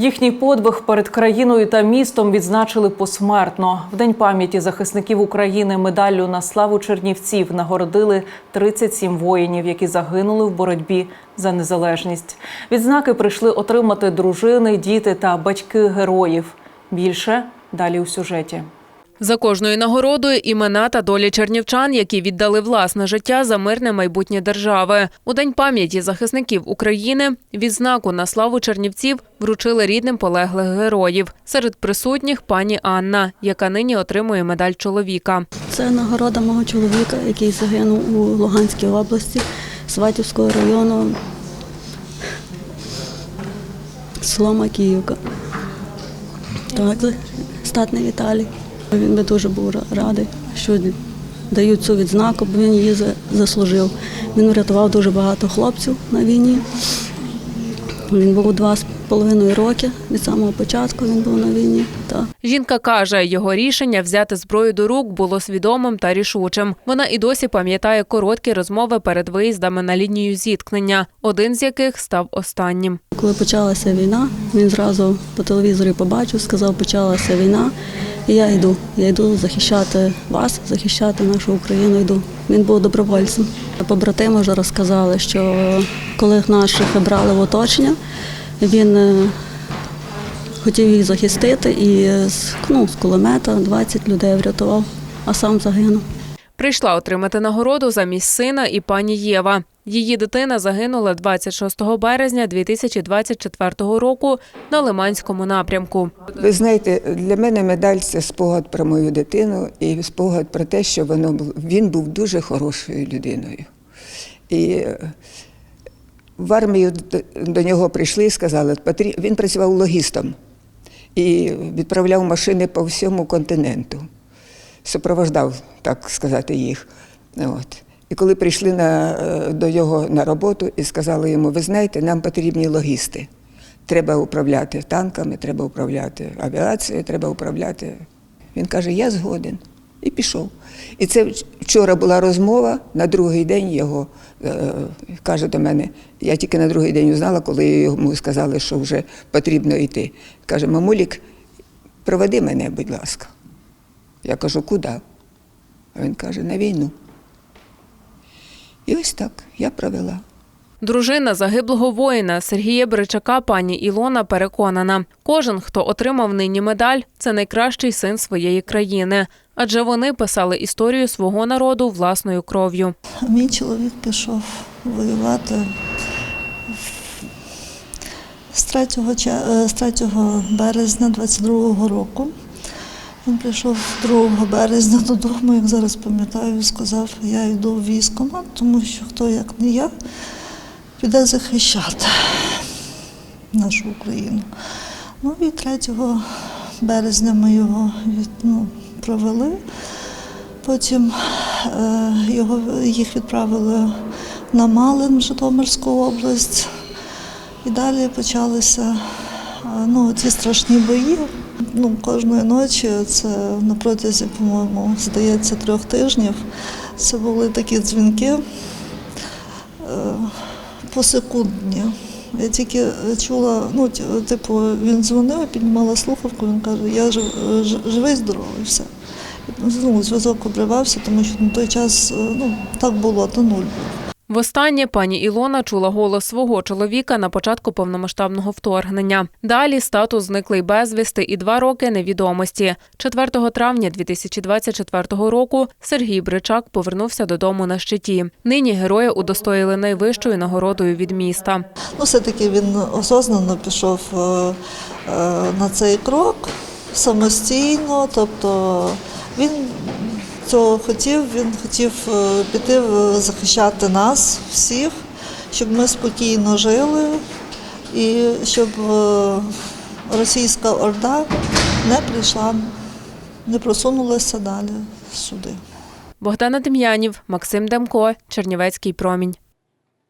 Їхній подвиг перед країною та містом відзначили посмертно. В день пам'яті захисників України медаллю на славу Чернівців нагородили 37 воїнів, які загинули в боротьбі за незалежність. Відзнаки прийшли отримати дружини, діти та батьки героїв. Більше далі у сюжеті. За кожною нагородою імена та долі чернівчан, які віддали власне життя за мирне майбутнє держави. У день пам'яті захисників України відзнаку на славу чернівців вручили рідним полеглих героїв. Серед присутніх пані Анна, яка нині отримує медаль чоловіка. Це нагорода мого чоловіка, який загинув у Луганській області, Сватівського району, село Макіївка. Так, статний Віталій. Він би дуже був радий, що дають цю відзнаку, бо він її заслужив. Він врятував дуже багато хлопців на війні. Він був два з половиною роки від самого початку. Він був на війні. Так. Жінка каже, його рішення взяти зброю до рук було свідомим та рішучим. Вона і досі пам'ятає короткі розмови перед виїздами на лінію зіткнення, один з яких став останнім. Коли почалася війна, він зразу по телевізорі побачив, сказав, почалася війна, я йду. Я йду захищати вас, захищати нашу Україну. Йду. Він був добровольцем. Побратими вже розказали, що коли наших брали в оточення, він е, хотів їх захистити і з, ну, з кулемета 20 людей врятував, а сам загинув. Прийшла отримати нагороду замість сина і пані Єва. Її дитина загинула 26 березня 2024 року на Лиманському напрямку. Ви знаєте, для мене медаль це спогад про мою дитину і спогад про те, що воно він був дуже хорошою людиною. І е, в армію до нього прийшли і сказали, він працював логістом і відправляв машини по всьому континенту, супровождав, так сказати, їх. От. І коли прийшли на, е, до його на роботу і сказали йому, ви знаєте, нам потрібні логісти. Треба управляти танками, треба управляти авіацією, треба управляти. Він каже, я згоден. І пішов. І це вчора була розмова, на другий день його е, каже до мене, я тільки на другий день узнала, коли йому сказали, що вже потрібно йти. Каже, мамулік, проведи мене, будь ласка. Я кажу, куди? А він каже, на війну. І ось так я провела. Дружина загиблого воїна Сергія Бричака пані Ілона переконана, кожен, хто отримав нині медаль, це найкращий син своєї країни, адже вони писали історію свого народу власною кров'ю. Мій чоловік пішов воювати з 3, ча- е, з 3 березня 22-го року. Він прийшов 2 березня додому, як зараз пам'ятаю, сказав, я йду в військкомат, тому що хто, як не я, піде захищати нашу Україну. Ну і 3 березня ми його від, ну, провели. Потім е, його, їх відправили на Малин, Житомирську область. І далі почалися е, ну, ці страшні бої. Ну, кожної ночі, це на протязі, по-моєму, здається, трьох тижнів. Це були такі дзвінки е, посекундні. Я тільки чула, ну, типу, він дзвонив, піднімала слухавку, він каже, я жив, живий, здоровий, все. Ну, зв'язок обривався, тому що на той час е, ну, так було, то нуль. Востаннє пані Ілона чула голос свого чоловіка на початку повномасштабного вторгнення. Далі статус зниклий безвісти і два роки невідомості. 4 травня 2024 року Сергій Бричак повернувся додому на щиті. Нині героя удостоїли найвищою нагородою від міста. Ну, все-таки він осознано пішов е, е, на цей крок самостійно, тобто він цього хотів, він хотів е, піти е, захищати нас всіх, щоб ми спокійно жили і щоб е, російська орда не прийшла, не просунулася далі сюди. Богдана Дем'янів, Максим Демко, Чернівецький промінь.